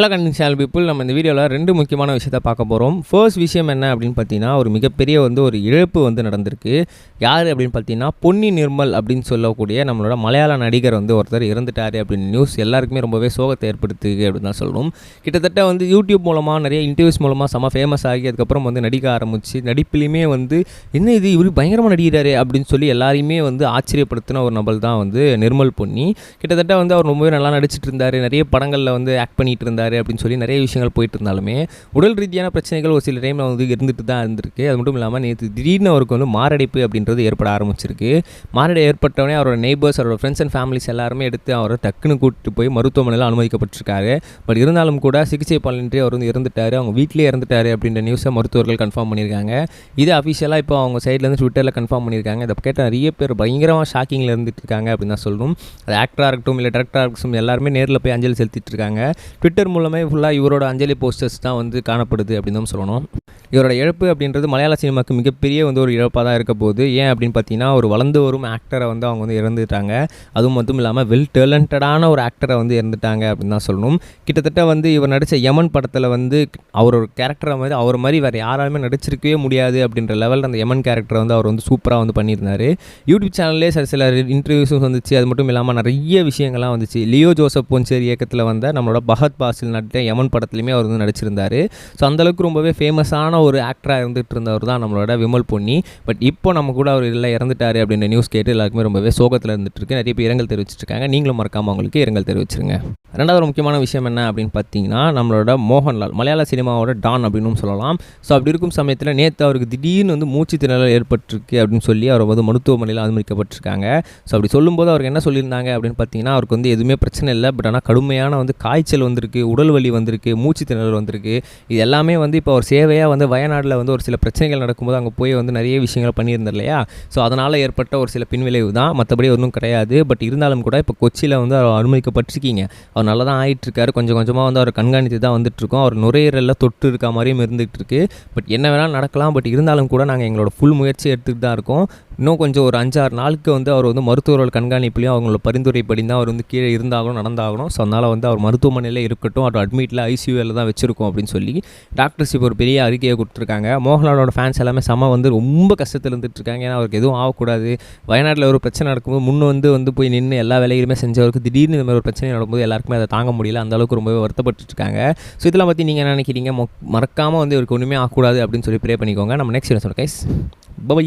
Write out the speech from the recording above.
Hello கண்டிங் channel people நம்ம இந்த வீடியோவில் ரெண்டு முக்கியமான விஷயத்தை பார்க்க போகிறோம் ஃபர்ஸ்ட் விஷயம் என்ன அப்படின்னு பார்த்தீங்கன்னா ஒரு மிகப்பெரிய வந்து ஒரு இழப்பு வந்து நடந்திருக்கு. யார் அப்படின்னு பார்த்தீங்கன்னா பொன்னி நிர்மல் அப்படின்னு சொல்லக்கூடிய நம்மளோட மலையாள நடிகர் வந்து ஒருத்தர் இறந்துட்டார் அப்படின்னு நியூஸ் எல்லாருக்குமே ரொம்பவே சோகத்தை ஏற்படுத்துது அப்படின்னு தான் சொல்லணும். கிட்டத்தட்ட வந்து யூடியூப் மூலமாக நிறைய இன்டர்வியூஸ் மூலமாக செம்ம ஃபேமஸ் ஆகி அதுக்கப்புறம் வந்து நடிக்க ஆரம்பிச்சு நடிப்பிலையுமே வந்து என்ன இது? இவர் பயங்கரமாக நடிகிறாரு அப்படின்னு சொல்லி எல்லாரையுமே வந்து ஆச்சரியப்படுத்தின ஒரு நபர் தான் வந்து நிர்மல் பொன்னி. கிட்டத்தட்ட வந்து அவர் ரொம்பவே நல்லா நடிச்சிட்டு இருந்தார். நிறைய படங்களில் வந்து ஆக்ட் பண்ணிகிட்டு இருந்தார். அப்படின்னு சொல்லி நிறைய விஷயங்கள் போயிட்டு இருந்தாலுமே உடல் ரீதியான பிரச்சனைகள் ஒரு சில டைமில் வந்து இருந்துட்டு தான் இருந்திருக்கு. அது மட்டும் இல்லாமல் நேற்று திடீர்னு அவருக்கு வந்து மாரடைப்பு அப்படின்றது ஏற்பட ஆரம்பிச்சிருக்கு. மாரடை ஏற்பட்டவனே அவரோட நெய்பர்ஸ் அவரோட ஃப்ரெண்ட்ஸ் அண்ட் ஃபேமிலிஸ் எல்லாருமே எடுத்து அவரை டக்குன்னு கூட்டிட்டு போய் மருத்துவமனையில் அனுமதிக்கப்பட்டிருக்காரு. பட் இருந்தாலும் கூட சிகிச்சை பலனின்றி அவர் வந்து இறந்துட்டார். அவங்க வீட்டிலே இறந்துட்டார் அப்படின்ற நியூஸை மருத்துவர்கள் கன்ஃபார்ம் பண்ணியிருக்காங்க. இது அஃபிஷியலாக இப்போ அவங்க சைட்லேருந்து ட்விட்டரில் கன்ஃபார்ம் பண்ணியிருக்காங்க. இதை கேட்ட நிறைய பேர் பயங்கரமாக ஷாக்கிங்கில் இருந்துட்டு இருக்காங்க அப்படின்னு தான் சொல்லணும். அது ஆக்டராக இருக்கட்டும் இல்லை டேரக்டராக இருக்கட்டும் எல்லாருமே நேரில் போய் அஞ்சலி செலுத்திட்டு இருக்காங்க. ட்விட்டர் மூலமே ஃபுல்லாக இவரோட அஞ்சலி போஸ்டர்ஸ் தான் வந்து காணப்படுது அப்படின்னு தான் சொல்லணும். இவரோட இழப்பு அப்படின்றது மலையாள சினிமாவுக்கு மிகப்பெரிய வந்து ஒரு இழப்பாக தான் இருக்க போகுது. ஏன் அப்படின்னு பார்த்தீங்கன்னா ஒரு வளர்ந்து வரும் ஆக்டரை வந்து அவங்க வந்து இறந்துட்டாங்க. அதுவும் மட்டும் இல்லாமல் வெல் டேலண்டடான ஒரு ஆக்டரை வந்து இறந்துட்டாங்க அப்படின்னு தான் சொல்லணும். கிட்டத்தட்ட வந்து இவர் நடித்த யமன் படத்தில் வந்து அவர் கேரக்டரை மாதிரி அவர் மாதிரி வேறு யாராலுமே நடிச்சிருக்கவே முடியாது அப்படின்ற லெவலில் அந்த யமன் கேரக்டரை வந்து அவர் வந்து சூப்பராக வந்து பண்ணியிருந்தார். யூடியூப் சேனல்லே சில சில இன்டர்வியூஸும் வந்துச்சு. அது மட்டும் இல்லாமல் நிறைய விஷயங்கள்லாம் வந்துச்சு. லியோ ஜோசப் பொன்சேரி இயக்கத்தில் வந்த நம்மளோட பகத் பாசில் நடித்த யமன் படத்துலையுமே அவர் வந்து நடிச்சிருந்தார். ஸோ அந்தளவுக்கு ரொம்பவே ஃபேமஸான ஒரு ஆக்டராக இருந்துகிட்டு இருந்தவர் தான் நம்மளோட விமல் பொன்னி. பட் இப்போ நம்ம கூட அவர் இல்லை இறந்துட்டார் அப்படின்ற நியூஸ் கேட்டு எல்லாருக்குமே ரொம்பவே சோகத்தில் இருந்துட்டு இருக்கு நிறைய பேர் இரங்கல் தெரிவிச்சிருக்காங்க நீங்களும் மறக்காமல் அவங்களுக்கு இரங்கல் தெரிவிச்சிருங்க. ரெண்டாவது ஒரு முக்கியமான விஷயம் என்ன அப்படின்னு பார்த்தீங்கன்னா நம்மளோட மோகன்லால் மலையாள சினிமாவோட டான் அப்படின்னு சொல்லலாம். ஸோ அப்படி இருக்கும் சமயத்தில் நேற்று அவருக்கு திடீர்னு வந்து மூச்சு திணறல் ஏற்பட்டிருக்கு அப்படின்னு சொல்லி அவர் வந்து மருத்துவமனையில் அனுமதிக்கப்பட்டிருக்காங்க. ஸோ அப்படி சொல்லும்போது அவருக்கு என்ன சொல்லியிருந்தாங்க அப்படின்னு பார்த்தீங்கன்னா அவருக்கு வந்து எதுவுமே பிரச்சனை இல்லை. பட் ஆனால் கடுமையான வந்து காய்ச்சல் வந்திருக்கு உடல் வலி வந்திருக்கு மூச்சு திணறல் வந்திருக்கு. இது எல்லாமே வந்து இப்போ ஒரு சேவையாக வந்து வயநாட்டில் வந்து ஒரு சில பிரச்சனைகள் நடக்கும்போது அங்கே போய் வந்து நிறைய விஷயங்கள் பண்ணியிருந்தார் இல்லையா? ஸோ அதனால் ஏற்பட்ட ஒரு சில பின்விளைவு தான். மற்றபடி ஒன்றும் கிடையாது. பட் இருந்தாலும் கூட இப்போ கொச்சியில் வந்து அவர் அனுமதிக்கப்பட்டிருக்கீங்க. அவர் நல்லா தான் ஆகிட்டுருக்காரு கொஞ்சம் கொஞ்சமாக வந்து அவர் கண்காணித்து தான் வந்துட்டுருக்கோம். அவர் நுரையீரலில் தொட்டு இருக்க மாதிரியும் இருந்துகிட்டு இருக்கு பட் என்ன வேணாலும் நடக்கலாம். பட் இருந்தாலும் கூட நாங்கள் எங்களோட ஃபுல் முயற்சி எடுத்துகிட்டு தான் இருக்கோம். இன்னும் கொஞ்சம் ஒரு அஞ்சாறு நாளுக்கு வந்து அவர் வந்து மருத்துவர்கள் கண்காணிப்புலையும் அவங்களோட பரிந்துரைப்படி தான் அவர் வந்து கீழே இருந்தாகணும் நடந்தாகணும். ஸோ அதனால் வந்து அவர் மருத்துவமனையில் இருக்கட்டும் அவர் அட்மிட்டில் ஐசியூவில் தான் வச்சுருக்கோம் அப்படின்னு சொல்லி டாக்டர்ஸ் இப்போ ஒரு பெரிய அறிக்கையை கொடுத்துருக்காங்க. மோகன்லாலோட ஃபேன்ஸ் எல்லாமே செம வந்து ரொம்ப கஷ்டத்தில் இருந்துட்டு இருக்காங்க. ஏன்னா அவருக்கு எதுவும் ஆகக்கூடாது. வயநாட்டில் ஒரு பிரச்சனை நடக்கும்போது முன்னே வந்து வந்து போய் நின்று எல்லா வேலையுமே செஞ்சவருக்கு திடீர்னு இந்த மாதிரி ஒரு பிரச்சனை நடக்கும்போது எல்லாருக்குமே அதை தாங்க முடியல. அந்த அளவுக்கு ரொம்பவே வருத்தப்பட்டுருக்காங்க ஸோ இதெல்லாம் பற்றி நீங்கள் என்ன நினைக்கிறீங்க? மொ- மறக்காமல் வந்து இவருக்கு ஒன்றுமே ஆகக்கூடாது அப்படின்னு சொல்லி ப்ரே பண்ணிக்கோங்க. நம்ம நெக்ஸ்ட் சொல்கிறேன் கைஸ் பை